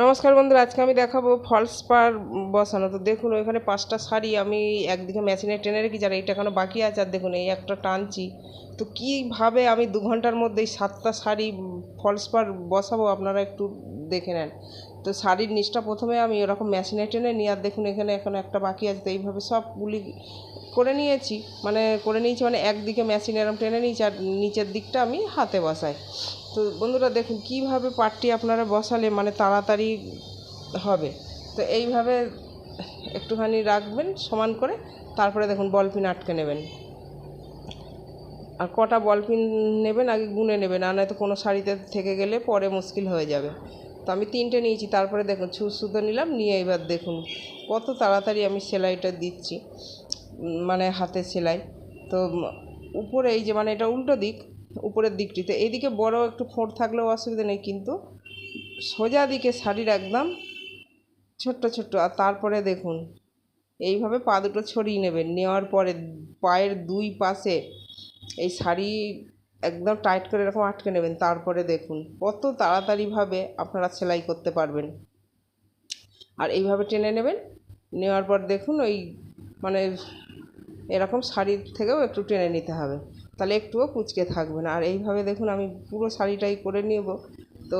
নমস্কার বন্ধুরা, আজকে আমি দেখাবো ফলস পার বসানো। তো দেখুন, ওইখানে পাঁচটা শাড়ি, আমি একদিকে মেশিনে টেনে রেখেছি আর এইটা এখনও বাকি আছে? আর দেখুন, এই একটা টানছি। তো কীভাবে আমি দু ঘণ্টার মধ্যেই সাতটা শাড়ি ফলস পার বসাবো, আপনারা একটু দেখে নেন। তো শাড়ির নিচটা প্রথমে আমি ওরকম মেশিনে টেনে নিই, আর দেখুন, এখানে এখন একটা বাকি আছে, তো এইভাবে সবগুলি করে নিয়েছি। মানে করে নিয়েছি মানে একদিকে মেশিনে এরকম টেনে নিয়েছি, আর নিচের দিকটা আমি হাতে বসাই। তো বন্ধুরা দেখুন, কীভাবে পাটটি আপনারা বসালে মানে তাড়াতাড়ি হবে? তো এইভাবে একটুখানি রাখবেন সমান করে, তারপরে দেখুন বল পিন আটকে নেবেন। আর কটা বল পিন নেবেন, আগে গুনে নেবেন, আর নয়তো কোনো শাড়িতে থেকে গেলে পরে মুশকিল হয়ে যাবে। তো আমি তিনটে নিয়েছি, তারপরে দেখুন ছুঁচ সুতো নিলাম, নিয়ে এবার দেখুন কত তাড়াতাড়ি আমি সেলাইটা দিচ্ছি মানে হাতে সেলাই। তো উপরে এই যে মানে এটা উল্টো দিক উপরের দিকটিতে। এইদিকে বড় একটু ফোঁড় থাকলেও অসুবিধা নেই, কিন্তু সোজা দিকে শাড়ির একদম ছোট্ট ছোট্ট। আর তারপরে দেখুন, এইভাবে পা দুটো ছড়িয়ে নেবেন। নেওয়ার পরে পায়ের দুই পাশে এই শাড়ি একদম টাইট করে এরকম আটকে নেবেন। তারপরে দেখুন, কত তাড়াতাড়িভাবে আপনারা সেলাই করতে পারবেন। আর এইভাবে টেনে নেবেন। নেওয়ার পর দেখুন, ওই মানে এরকম শাড়ির থেকেও একটু টেনে নিতে হবে। তাহলে একটুও কুচকে থাকবে না। আর এইভাবে দেখুন আমি পুরো শাড়িটাই করে নেব। তো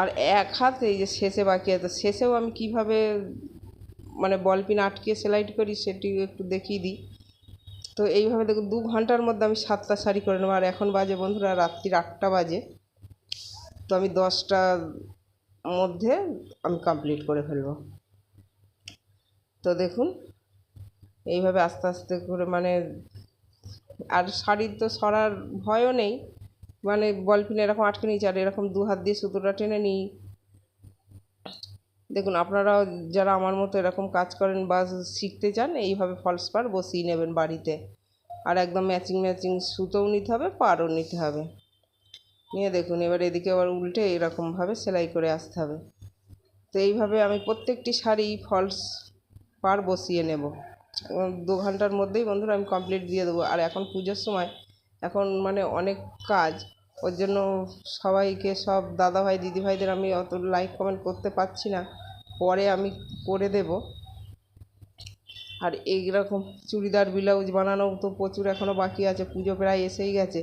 আর এক হাত এই যে শেষে বাকি আছে, শেষেও আমি কীভাবে মানে বল পিন আটকে সেলাই করি সেটি একটু দেখিয়ে দিই। তো এইভাবে দেখুন দু ঘণ্টার মধ্যে আমি সাতটা শাড়ি করে নেব। আর এখন বাজে বন্ধুরা রাত্রির আটটা বাজে। তো আমি দশটার মধ্যে আমি কমপ্লিট করে ফেলব। তো দেখুন, এইভাবে আস্তে আস্তে করে মানে আর শাড়ির তো সরার ভয়ও নেই। মানে বল পিন এরকম আটকে নিয়েছি, আর এরকম দু হাত দিয়ে সুতোটা টেনে নিই। দেখুন, আপনারাও যারা আমার মতো এরকম কাজ করেন বা শিখতে চান, এইভাবে ফলস পার বসিয়ে নেবেন বাড়িতে। আর একদম ম্যাচিং ম্যাচিং সুতোও নিতে হবে পাড়ও নিতে হবে। নিয়ে দেখুন, এবার এদিকে আবার উল্টে এরকমভাবে সেলাই করে আসতে হবে। তো এইভাবে আমি প্রত্যেকটি শাড়ি ফলস পার বসিয়ে নেব। দু ঘণ্টার মধ্যেই বন্ধুরা আমি কমপ্লিট দিয়ে দেবো। আর এখন পুজোর সময় এখন মানে অনেক কাজ, ওর জন্য সবাইকে, সব দাদাভাই, দিদিভাইদের আমি অত লাইক কমেন্ট করতে পারছি না। পরে আমি করে দেব। আর এইরকম চুড়িদার, ব্লাউজ বানানো তো প্রচুর এখনও বাকি আছে, পুজো প্রায় এসেই গেছে।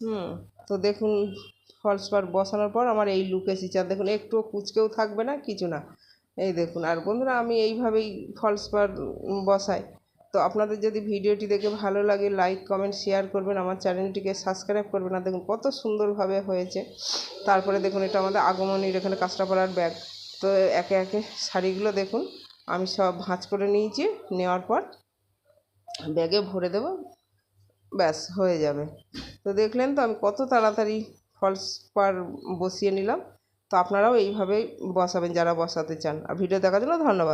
হুম, তো দেখুন ফলস পার বসানোর পর আমার এই লুক এসেছে। আর দেখুন, একটুও কুচকেও থাকবে না, কিছু না। এই দেখুন, আর বন্ধুরা আমি এইভাবেই ফলস পার বসাই। তো আপনাদের যদি ভিডিওটি দেখে ভালো লাগে লাইক কমেন্ট শেয়ার করবেন, আমার চ্যানেলটিকে সাবস্ক্রাইব করবেন। আর দেখুন, কত সুন্দরভাবে হয়েছে। তারপরে দেখুন, এটা আমাদের আগমনীর এখানে কাঁচরাপাড়ার ব্যাগ তো একে একে শাড়িগুলো দেখুন, আমি সব ভাঁজ করে নিয়েছি। নেওয়ার পর ব্যাগে ভরে দেব, ব্যাস, হয়ে যাবে। তো দেখলেন তো আমি কত তাড়াতাড়ি ফলস পার বসিয়ে নিলাম। তো আপনারাও এইভাবেই বসাবেন যারা বসাতে চান। আর ভিডিও দেখার জন্য ধন্যবাদ।